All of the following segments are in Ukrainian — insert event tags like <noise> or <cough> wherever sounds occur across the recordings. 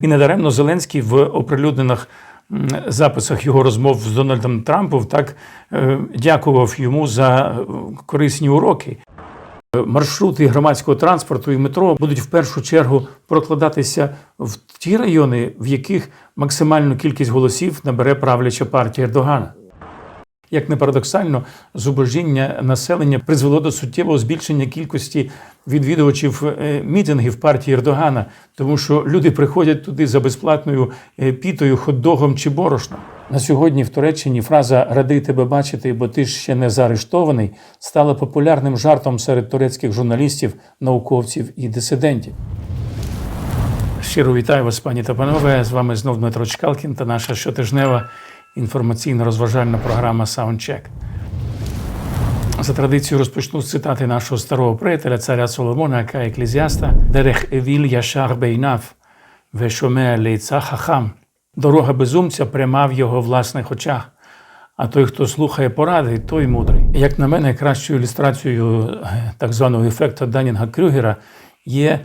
І недаремно Зеленський в оприлюднених записах його розмов з Дональдом Трампом так е, дякував йому за е, корисні уроки. Маршрути громадського транспорту і метро будуть в першу чергу прокладатися в ті райони, в яких максимальну кількість голосів набере правляча партія Ердогана. Як не парадоксально, зубожіння населення призвело до суттєвого збільшення кількості відвідувачів е, мітингів партії Ердогана, тому що люди приходять туди за безплатною е, пітою, хот-догом чи борошном. На сьогодні в Туреччині фраза Радий тебе бачити, бо ти ж ще не заарештований стала популярним жартом серед турецьких журналістів, науковців і дисидентів. Щиро вітаю вас, пані та панове. З вами знов Дмитро Чкалкін та наша щотижнева інформаційно-розважальна програма Soundcheck. За традицією розпочну з цитати нашого старого приятеля, царя Соломона, яка еклезіаста Дерех Евіль Яшар Бейнав, Вешоме Лейца Хахам. Дорога безумця пряма в його власних очах. А той, хто слухає поради, той мудрий. Як на мене, кращою ілюстрацією е, так званого ефекту Данінга Крюгера є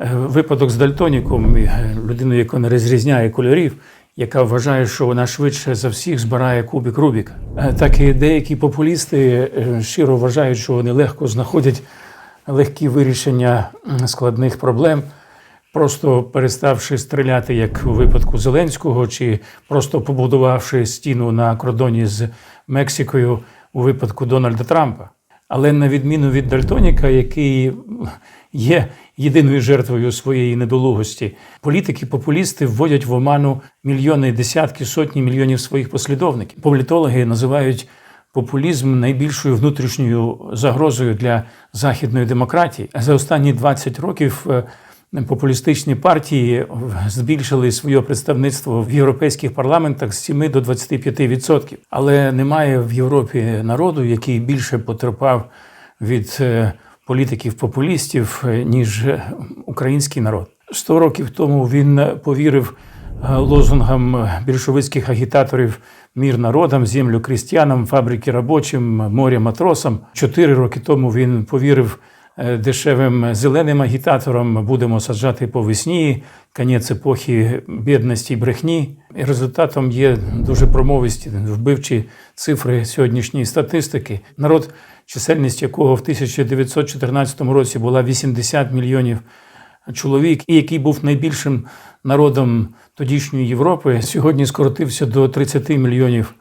е, випадок з Дальтоніком, е, людиною, яка не розрізняє кольорів, яка вважає, що вона швидше за всіх збирає кубик Рубіка. Е, Так і деякі популісти е, щиро вважають, що вони легко знаходять легкі вирішення складних проблем просто переставши стріляти, як у випадку Зеленського, чи просто побудувавши стіну на кордоні з Мексикою у випадку Дональда Трампа. Але на відміну від Дальтоніка, який є єдиною жертвою своєї недолугості, політики-популісти вводять в оману мільйони, десятки, сотні мільйонів своїх послідовників. Політологи називають популізм найбільшою внутрішньою загрозою для західної демократії. За останні 20 років е, популістичні партії збільшили своє представництво в європейських парламентах з 7 до 25%. Але немає в Європі народу, який більше потерпав від е, політиків-популістів, е, ніж е, український народ. Сто років тому він повірив е, лозунгам більшовицьких агітаторів мір народам, землю крістянам, фабрики робочим, море матросам. Чотири роки тому він повірив дешевим зеленим агітаторам будемо саджати по весні, кінець епохи бідності і брехні. І результатом є дуже промовисті вбивчі цифри сьогоднішньої статистики. Народ, чисельність якого в 1914 році була 80 мільйонів чоловік, і який був найбільшим народом тодішньої Європи, сьогодні скоротився до 30 мільйонів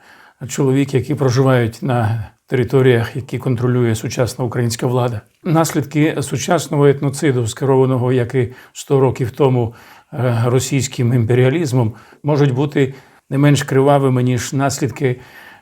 чоловік, які проживають на територіях, які контролює сучасна українська влада. Наслідки сучасного етноциду, скерованого як і 100 років тому е, російським імперіалізмом, можуть бути не менш кривавими ніж наслідки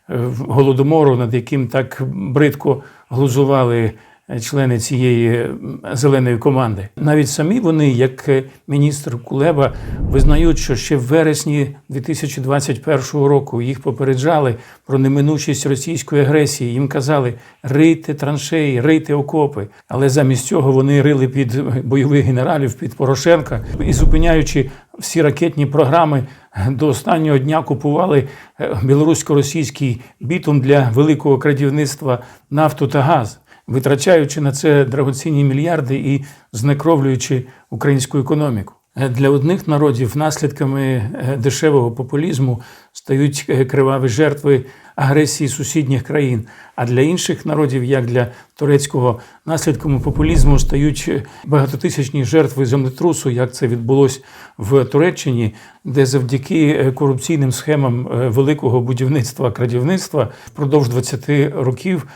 голодомору, над яким так бридко глузували члени цієї зеленої команди. Навіть самі вони, як е, міністр Кулеба, визнають, що ще в вересні 2021 року їх попереджали про неминучість російської агресії. Їм казали рийте траншеї, рийте окопи. Але замість цього вони рили під бойових генералів, під Порошенка і зупиняючи всі ракетні програми. До останнього дня купували е, білорусько-російський бітум для великого крадівництва нафту та газ витрачаючи на це драгоцінні мільярди і знекровлюючи українську економіку. Е, Для одних народів наслідками е, дешевого популізму стають е, криваві жертви агресії сусідніх країн. А для інших народів, як для турецького, наслідками популізму стають багатотисячні жертви землетрусу, як це відбулось в Туреччині, де завдяки корупційним схемам великого будівництва крадівництва впродовж 20 років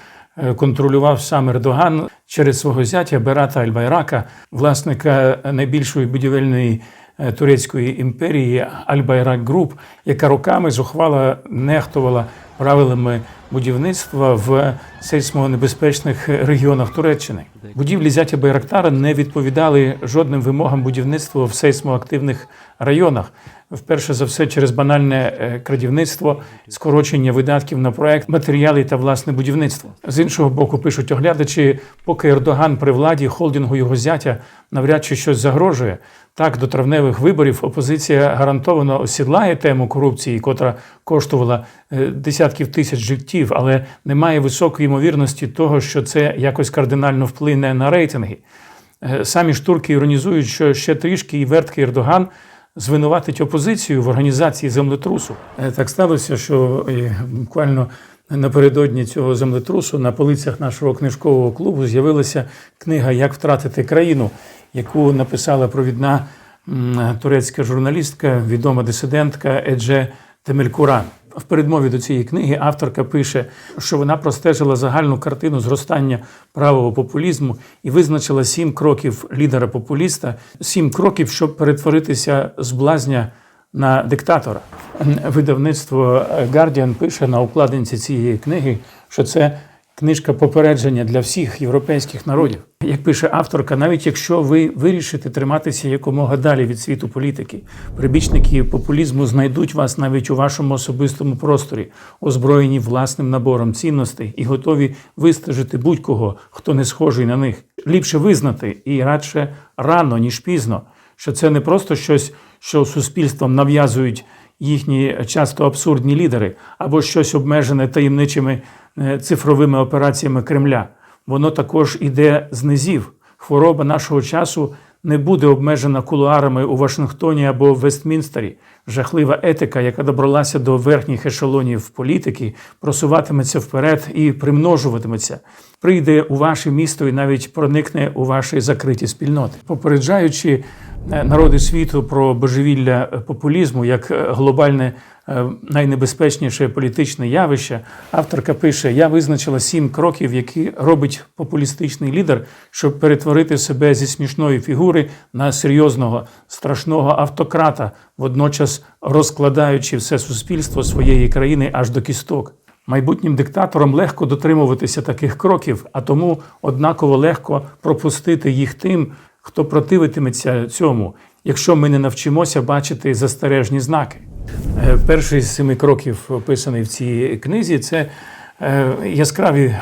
контролював сам Ердоган через свого зятя Берата Альбайрака, власника найбільшої будівельної е, турецької імперії Альбайрак Груп, яка роками зухвало нехтувала правилами будівництва в сейсмонебезпечних регіонах Туреччини. Будівлі зятя Байрактара не відповідали жодним вимогам будівництва в сейсмоактивних районах. Вперше за все через банальне е, крадівництво, скорочення видатків на проект, матеріали та власне будівництво. З іншого боку, пишуть оглядачі, поки Ердоган при владі холдингу його зятя навряд чи щось загрожує. Так, до травневих виборів опозиція гарантовано осідлає тему корупції, котра коштувала е, десятків тисяч життів, але немає високої ймовірності того, що це якось кардинально вплине на рейтинги. Е, Самі ж турки іронізують, що ще трішки і верткий Ердоган звинуватить опозицію в організації землетрусу. Е, Так сталося, що е, буквально напередодні цього землетрусу на полицях нашого книжкового клубу з'явилася книга Як втратити країну, яку написала провідна турецька журналістка, відома дисидентка Едже Темелькуран. В передмові до цієї книги авторка пише, що вона простежила загальну картину зростання правого популізму і визначила сім кроків лідера популіста, сім кроків, щоб перетворитися з блазня на диктатора. Видавництво Guardian пише на обкладинці цієї книги, що це книжка попередження для всіх європейських народів. Як пише авторка, навіть якщо ви вирішите триматися якомога далі від світу політики, прибічники популізму знайдуть вас навіть у вашому особистому просторі, озброєні власним набором цінностей і готові вистежити будь-кого, хто не схожий на них. Ліпше визнати і радше рано, ніж пізно, що це не просто щось, що суспільством нав'язують їхні часто абсурдні лідери, або щось обмежене таємничими е, цифровими операціями Кремля. Воно також іде з низів. Хвороба нашого часу не буде обмежена кулуарами у Вашингтоні або в Вестмінстері. Жахлива етика, яка добралася до верхніх ешелонів політики, просуватиметься вперед і примножуватиметься. Прийде у ваше місто і навіть проникне у ваші закриті спільноти, попереджаючи е, народи світу про божевілля популізму як е, глобальне найнебезпечніше політичне явище. Авторка пише: Я визначила сім кроків, які робить популістичний лідер, щоб перетворити себе зі смішної фігури на серйозного страшного автократа, водночас розкладаючи все суспільство своєї країни аж до кісток. Майбутнім диктаторам легко дотримуватися таких кроків, а тому однаково легко пропустити їх тим, хто противитиметься цьому, якщо ми не навчимося бачити застережні знаки. Е, Перший з семи кроків, описаний в цій книзі, це е, яскраві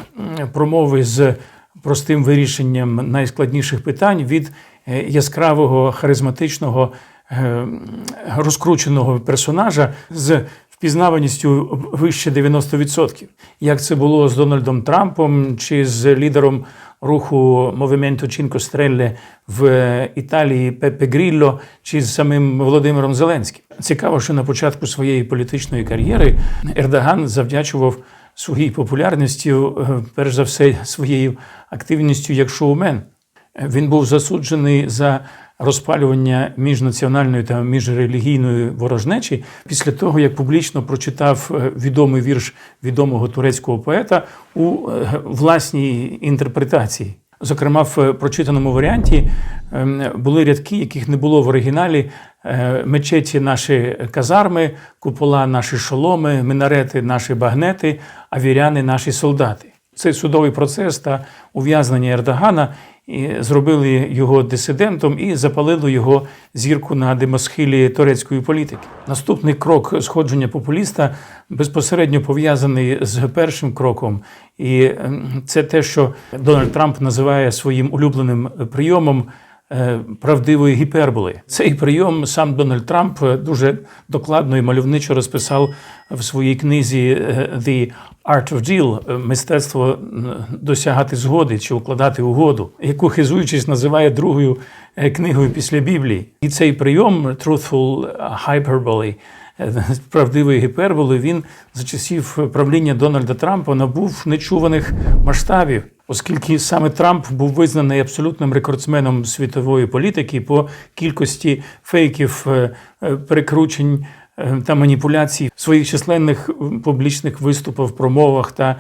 промови з простим вирішенням найскладніших питань від е, яскравого, харизматичного, розкрученого персонажа з впізнаваністю вище 90%. Як це було з Дональдом Трампом чи з лідером руху Movimento Cinque Стрелле в Італії Пепе Грілло чи з самим Володимиром Зеленським. Цікаво, що на початку своєї політичної кар'єри Ердоган завдячував своїй популярності, е, перш за все, своєю активністю як шоумен. Він був засуджений за розпалювання міжнаціональної та міжрелігійної ворожнечі після того, як публічно прочитав е, відомий вірш відомого турецького поета у е, власній інтерпретації. Зокрема, в е, прочитаному варіанті ем, були рядки, яких не було в оригіналі. Мечеті наші казарми, купола наші шоломи, минарети наші багнети, а віряни наші солдати. Цей судовий процес та ув'язнення Ердогана і зробили його дисидентом і запалили його зірку на димосхилі турецької політики. Наступний крок сходження популіста безпосередньо пов'язаний з першим кроком, і ем, це те, що Дональд Трамп називає своїм улюбленим прийомом. Е, Правдивої гіперболи цей прийом сам Дональд Трамп е, дуже докладно і мальовничо розписав в своїй книзі е, The Art of Deal мистецтво досягати згоди чи укладати угоду, яку хизуючись називає другою книгою після Біблії. І цей прийом Truthful Hyperbole, <laughs> правдивої гіперболи, він за часів правління Дональда Трампа набув нечуваних масштабів. Оскільки саме Трамп був визнаний абсолютним рекордсменом світової політики по кількості фейків, е, е, перекручень е, та маніпуляцій своїх численних публічних виступах, промовах та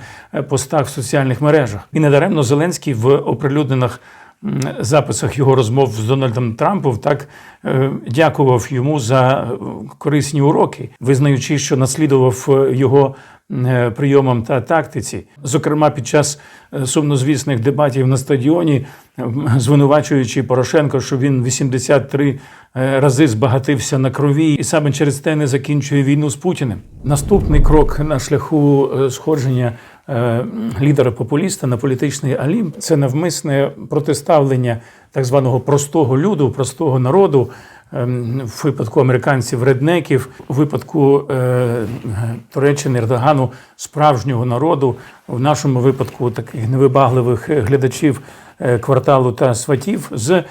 постах в соціальних мережах. І недаремно Зеленський в оприлюднених записах його розмов з Дональдом Трампом так е, дякував йому за е, корисні уроки, визнаючи, що наслідував е, його прийомам та тактиці. Зокрема, під час сумнозвісних дебатів на стадіоні, <laughs> звинувачуючи Порошенко, що він 83 е, рази збагатився на крові, і саме через те не закінчує війну з Путіним. Наступний крок на шляху е, сходження е, лідера популіста на політичний алімп це навмисне протиставлення так званого простого люду, простого народу. Ем, В випадку американців реднеків, у випадку е, Туреччини Ердогану справжнього народу, в нашому випадку таких невибагливих глядачів е, кварталу та сватів з е,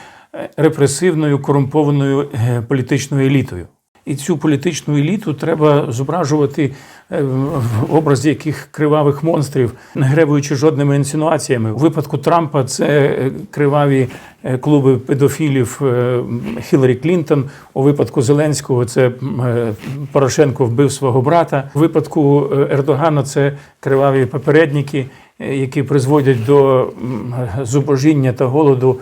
репресивною корумпованою е, політичною елітою. І цю політичну еліту треба зображувати е, в образі яких кривавих монстрів, не гребуючи жодними інсинуаціями. У випадку Трампа це е, криваві е, клуби педофілів Хіларі Клінтон. У випадку Зеленського це Порошенко вбив свого брата. У випадку Ердогана це криваві попередники, які призводять до зубожіння та голоду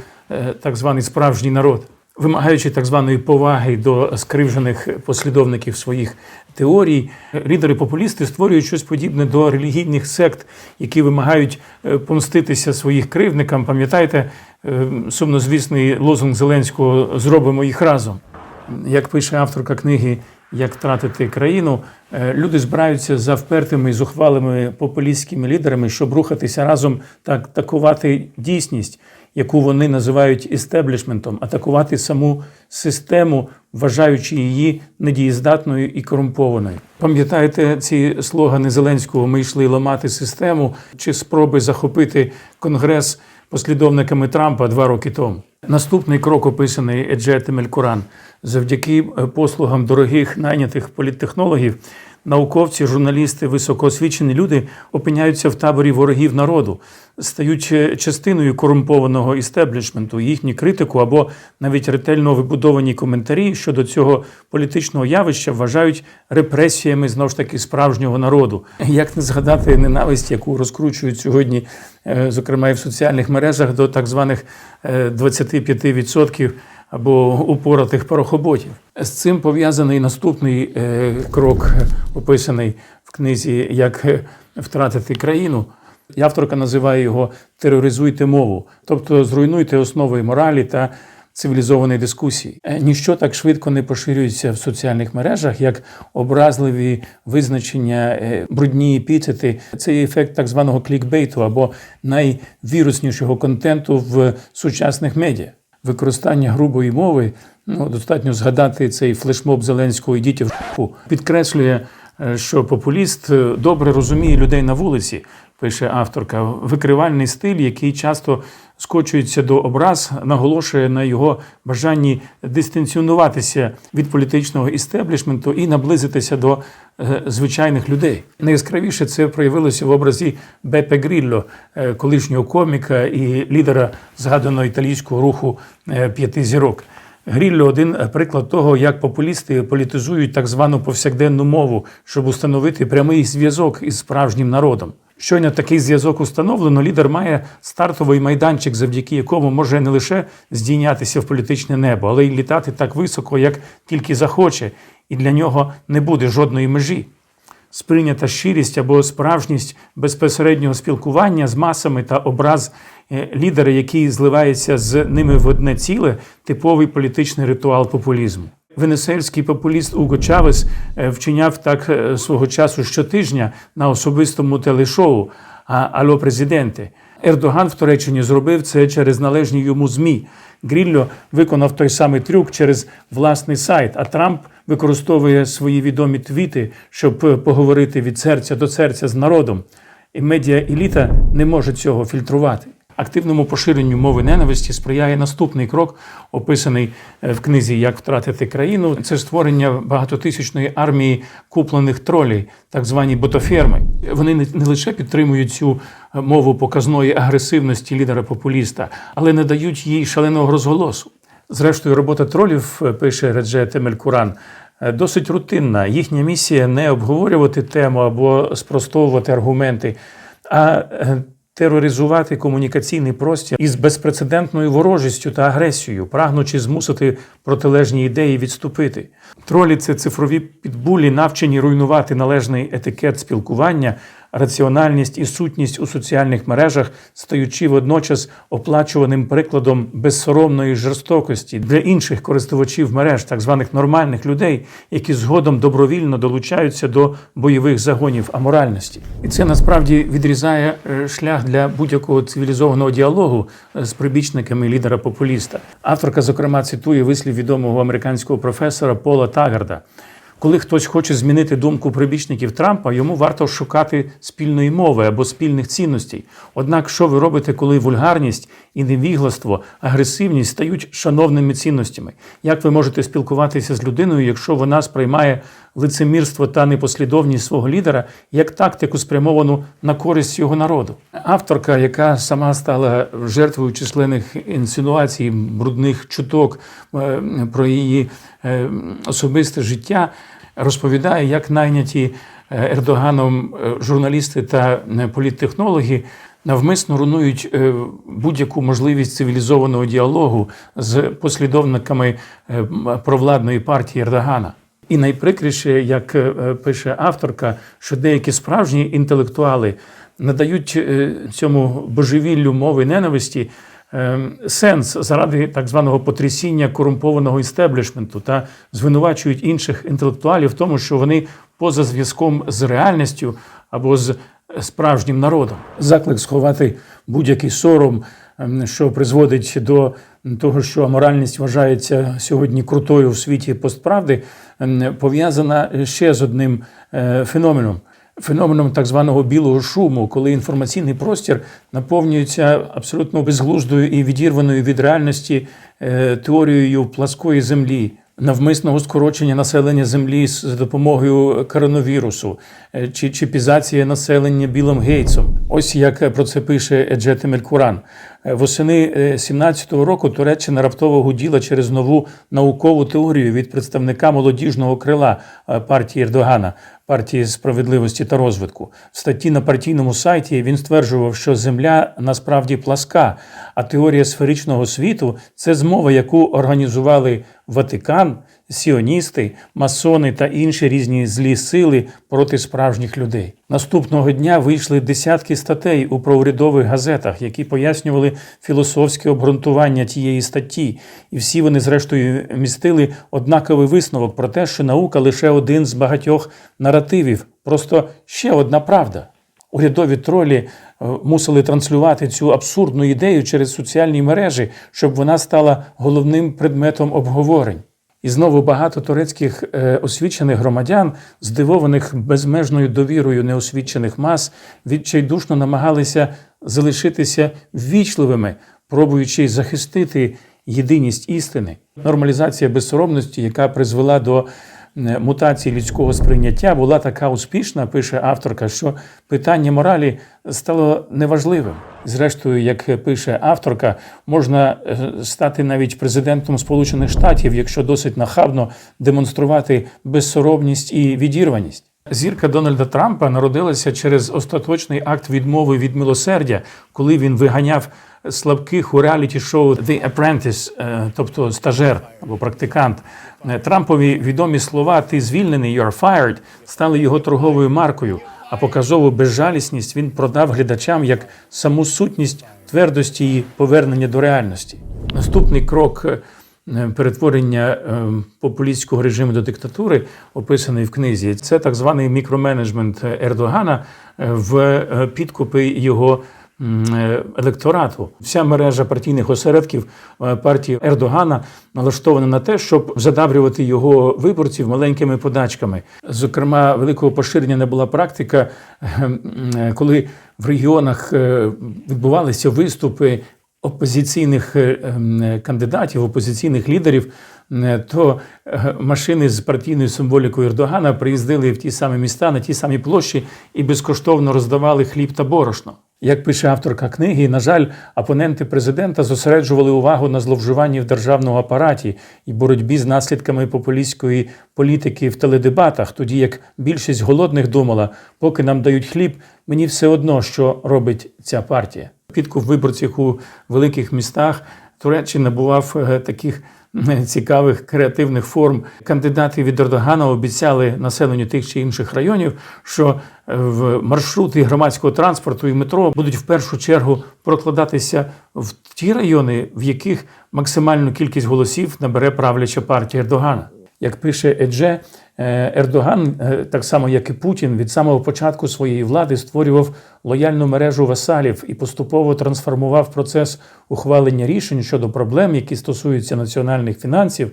так званий справжній народ вимагаючи так званої поваги до скривжених послідовників своїх теорій, лідери-популісти створюють щось подібне до релігійних сект, які вимагають е, помститися своїх кривдникам. Пам'ятаєте е, сумнозвісний лозунг Зеленського Зробимо їх разом. Як пише авторка книги Як втратити країну, е, люди збираються за впертими і зухвалими популістськими лідерами, щоб рухатися разом та атакувати дійсність, яку вони називають істеблішментом, атакувати саму систему, вважаючи її недієздатною і корумпованою. Пам'ятаєте ці слогани Зеленського Ми йшли ламати систему чи спроби захопити конгрес послідовниками Трампа два роки тому? Наступний крок описаний Еджетем Ель-Куран. Завдяки е, послугам дорогих найнятих політтехнологів, науковці, журналісти, високоосвічені люди опиняються в таборі ворогів народу, стають е, частиною корумпованого істеблішменту. Їхню критику або навіть ретельно вибудовані коментарі щодо цього політичного явища вважають репресіями знову ж таки справжнього народу. Як не згадати ненависть, яку розкручують сьогодні, е, зокрема і в соціальних мережах, до так званих е, 25% або упоротих порохоботів. З цим пов'язаний наступний е, крок, описаний в книзі Як е, втратити країну. Авторка називає його Тероризуйте мову, тобто зруйнуйте основи моралі та цивілізованої дискусії. Е, Ніщо так швидко не поширюється в соціальних мережах, як образливі визначення, брудні епітети. Це ефект так званого клікбейту або найвіруснішого контенту в сучасних медіа використання грубої мови, ну достатньо згадати цей флешмоб Зеленського «Ідіть в шку». підкреслює, е, що популіст е, добре розуміє людей на вулиці, пише авторка. Викривальний стиль, який часто скочується до образ, наголошує на його бажанні дистанціонуватися від політичного істеблішменту і наблизитися до е, звичайних людей. Найяскравіше це проявилося в образі Бепе Грілло, е, колишнього коміка і лідера згаданого італійського руху е, п'яти зірок. Грілло один приклад того, як популісти політизують так звану повсякденну мову, щоб установити прямий зв'язок із справжнім народом. Щойно такий зв'язок установлено, лідер має стартовий майданчик, завдяки якому може не лише здійнятися в політичне небо, але й літати так високо, як тільки захоче, і для нього не буде жодної межі. Сприйнята щирість або справжність безпосереднього спілкування з масами та образ е, лідера, який зливається з ними в одне ціле, типовий політичний ритуал популізму. Венесельський популіст Уго Чавес е, вчиняв так е, свого часу щотижня на особистому телешоу Ало Президенте. Ердоган в Туреччині зробив це через належні йому ЗМІ. Грілло виконав той самий трюк через власний сайт, а Трамп використовує свої відомі твіти, щоб поговорити від серця до серця з народом. І медіа-еліта не може цього фільтрувати. Активному поширенню мови ненависті сприяє наступний крок, описаний е, в книзі Як втратити країну. Це створення багатотисячної армії куплених тролей, так звані ботоферми. Вони не лише підтримують цю е, мову показної агресивності лідера популіста, але не дають їй шаленого розголосу. Зрештою, робота тролів, е, пише Редже Темель-Куран, е, досить рутинна. Їхня місія не обговорювати тему або спростовувати аргументи, а тероризувати комунікаційний простір із безпрецедентною ворожістю та агресією, прагнучи змусити протилежні ідеї відступити. Тролі це цифрові підбулі, навчені руйнувати належний етикет спілкування, раціональність і сутність у соціальних мережах, стаючи водночас оплачуваним прикладом безсоромної жорстокості для інших користувачів мереж, так званих нормальних людей, які згодом добровільно долучаються до бойових загонів аморальності. І це насправді відрізає е, шлях для будь-якого цивілізованого діалогу е, з прибічниками лідера популіста. Авторка, зокрема, цитує вислів відомого американського професора Пола Тагарда. Коли хтось хоче змінити думку прибічників Трампа, йому варто шукати спільної мови або спільних цінностей. Однак, що ви робите, коли вульгарність і невігластво, агресивність стають шановними цінностями? Як ви можете спілкуватися з людиною, якщо вона сприймає лицемірство та непослідовність свого лідера як тактику, спрямовану на користь його народу? Авторка, яка сама стала жертвою численних інсинуацій, брудних чуток е, про її е, особисте життя, розповідає, як найняті е, Ердоганом е, журналісти та е, політтехнологи навмисно руйнують будь-яку можливість цивілізованого діалогу з послідовниками провладної партії Ердогана. І найприкріше, як пише авторка, що деякі справжні інтелектуали надають цьому божевіллю мови ненависті сенс заради так званого потрясіння корумпованого істеблішменту та звинувачують інших інтелектуалів в тому, що вони поза зв'язком з реальністю або з справжнім народом. Заклик сховати будь-який сором, ем, що призводить до того, що аморальність вважається сьогодні крутою в світі постправди, ем, пов'язана ще з одним е, феноменом. Феноменом так званого білого шуму, коли інформаційний простір наповнюється абсолютно безглуздою і відірваною від реальності е, теорією пласкої землі, навмисного скорочення населення землі з допомогою коронавірусу, е, чи чіпізація населення Білом Гейтсом. Ось як про це пише Еджет Мелькуран. Е, Восени 17-го року Туреччина раптово гуділа через нову наукову теорію від представника молодіжного крила е, партії Ердогана, партії справедливості та розвитку. В статті на партійному сайті він стверджував, що Земля насправді пласка, а теорія сферичного світу це змова, яку організували Ватикан, сіоністи, масони та інші різні злі сили проти справжніх людей. Наступного дня вийшли десятки статей у проурядових газетах, які пояснювали філософське обґрунтування тієї статті, і всі вони, зрештою, містили однаковий висновок про те, що наука лише один з багатьох наративів, просто ще одна правда. Урядові тролі е, мусили транслювати цю абсурдну ідею через соціальні мережі, щоб вона стала головним предметом обговорень. І знову багато турецьких е, освічених громадян, здивованих безмежною довірою неосвічених мас, відчайдушно намагалися залишитися ввічливими, пробуючи захистити єдиність істини. Нормалізація безсоромності, яка призвела до мутації людського сприйняття, була така успішна, пише авторка, що питання моралі стало неважливим. Зрештою, як пише авторка, можна е, стати навіть президентом Сполучених Штатів, якщо досить нахабно демонструвати безсоромність і відірваність. Зірка Дональда Трампа народилася через остаточний акт відмови від милосердя, коли він виганяв слабких у реаліті-шоу The Apprentice, е, тобто стажер або практикант. Е, Трампові відомі слова Ти звільнений, you're fired» стали його торговою маркою. А показову безжалісність він продав глядачам як саму сутність твердості і повернення до реальності. Наступний крок е, перетворення е, популістського режиму до диктатури, описаний в книзі, це так званий мікроменеджмент Ердогана е, в е, підкупи його е, електорату. Вся мережа партійних осередків е, партії Ердогана налаштована на те, щоб задабрювати його виборців маленькими подачками. Зокрема, великого поширення не була практика, е, е, коли в регіонах е, відбувалися виступи опозиційних е, ем, кандидатів, опозиційних лідерів, е, то е, машини з партійною символікою Ердогана приїздили в ті самі міста, на ті самі площі і безкоштовно роздавали хліб та борошно. Як пише авторка книги, на жаль, опоненти президента зосереджували увагу на зловживанні в державному апараті і боротьбі з наслідками популістської політики в теледебатах, тоді як більшість голодних думала, поки нам дають хліб, мені все одно, що робить ця партія. Підкуп виборців у великих містах Туреччина набував е, таких м, цікавих креативних форм. Кандидати від Ердогана обіцяли населенню тих чи інших районів, що е, в маршрути громадського транспорту і метро будуть в першу чергу прокладатися в ті райони, в яких максимальну кількість голосів набере правляча партія Ердогана. Як пише Едже, е, Ердоган, е, так само як і Путін, від самого початку своєї влади створював лояльну мережу васалів і поступово трансформував процес ухвалення рішень щодо проблем, які стосуються національних фінансів,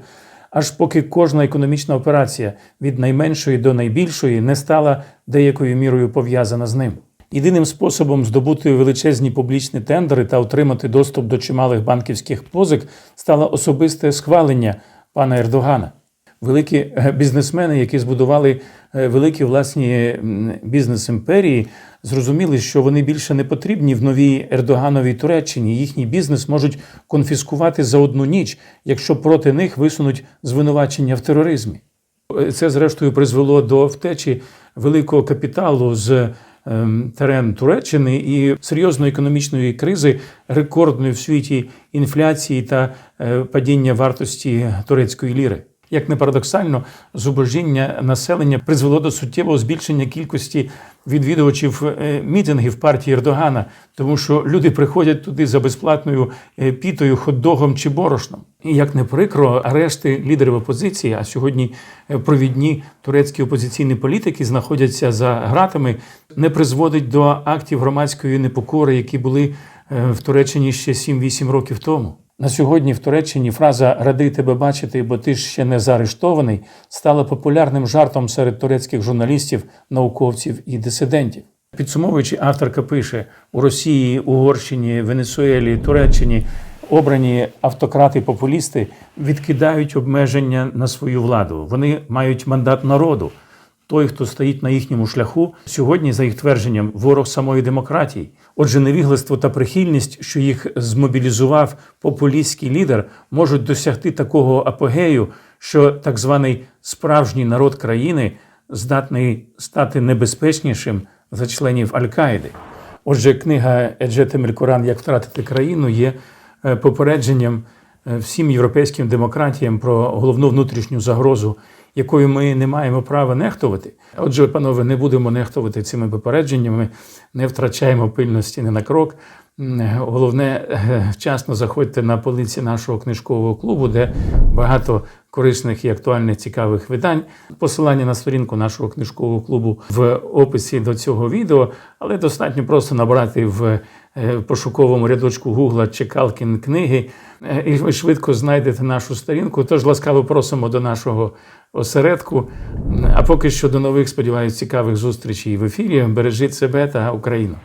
аж поки кожна економічна операція від найменшої до найбільшої не стала деякою мірою пов'язана з ним. Єдиним способом здобути величезні публічні тендери та отримати доступ до чималих банківських позик стало особисте схвалення пана Ердогана. Великі е, бізнесмени, які збудували е, великі власні бізнес-імперії, зрозуміли, що вони більше не потрібні в новій Ердогановій Туреччині. Їхній бізнес можуть конфіскувати за одну ніч, якщо проти них висунуть звинувачення в тероризмі. Це, зрештою, призвело до втечі великого капіталу з ем, терен Туреччини і серйозної економічної кризи, рекордної в світі інфляції та е, падіння вартості турецької ліри. Як не парадоксально, зубожіння населення призвело до суттєвого збільшення кількості відвідувачів е, мітингів партії Ердогана, тому що люди приходять туди за безплатною е, пітою, хот-догом чи борошном. І як не прикро, арешти лідерів опозиції, а сьогодні е, провідні турецькі опозиційні політики знаходяться за гратами, не призводить до актів громадської непокори, які були в Туреччині ще 7-8 років тому. На сьогодні в Туреччині фраза Радий тебе бачити, бо ти ж ще не заарештований стала популярним жартом серед турецьких журналістів, науковців і дисидентів. Підсумовуючи, авторка пише: у Росії, Угорщині, Венесуелі, Туреччині обрані автократи-популісти відкидають обмеження на свою владу. Вони мають мандат народу. Той, хто стоїть на їхньому шляху, сьогодні, за їх твердженням, ворог самої демократії. Отже, невігластво та прихильність, що їх змобілізував популістський лідер, можуть досягти такого апогею, що так званий справжній народ країни здатний стати небезпечнішим за членів Аль-Каїди. Отже, книга Еджети Мелькоран Як втратити країну є е, попередженням е, всім європейським демократіям про головну внутрішню загрозу, якою ми не маємо права нехтувати. Отже, панове, не будемо нехтувати цими попередженнями, не втрачаємо пильності не на крок. Головне, е, вчасно заходьте на полиці нашого книжкового клубу, де багато корисних і актуальних цікавих видань. Посилання на сторінку нашого книжкового клубу в описі до цього відео, але достатньо просто набрати в е, пошуковому рядочку Гугла Чекалкін книги, е, і ви швидко знайдете нашу сторінку. Тож ласкаво просимо до нашого осередку. А поки що до нових, сподіваюся, цікавих зустрічей в ефірі. Бережіть себе та Україну.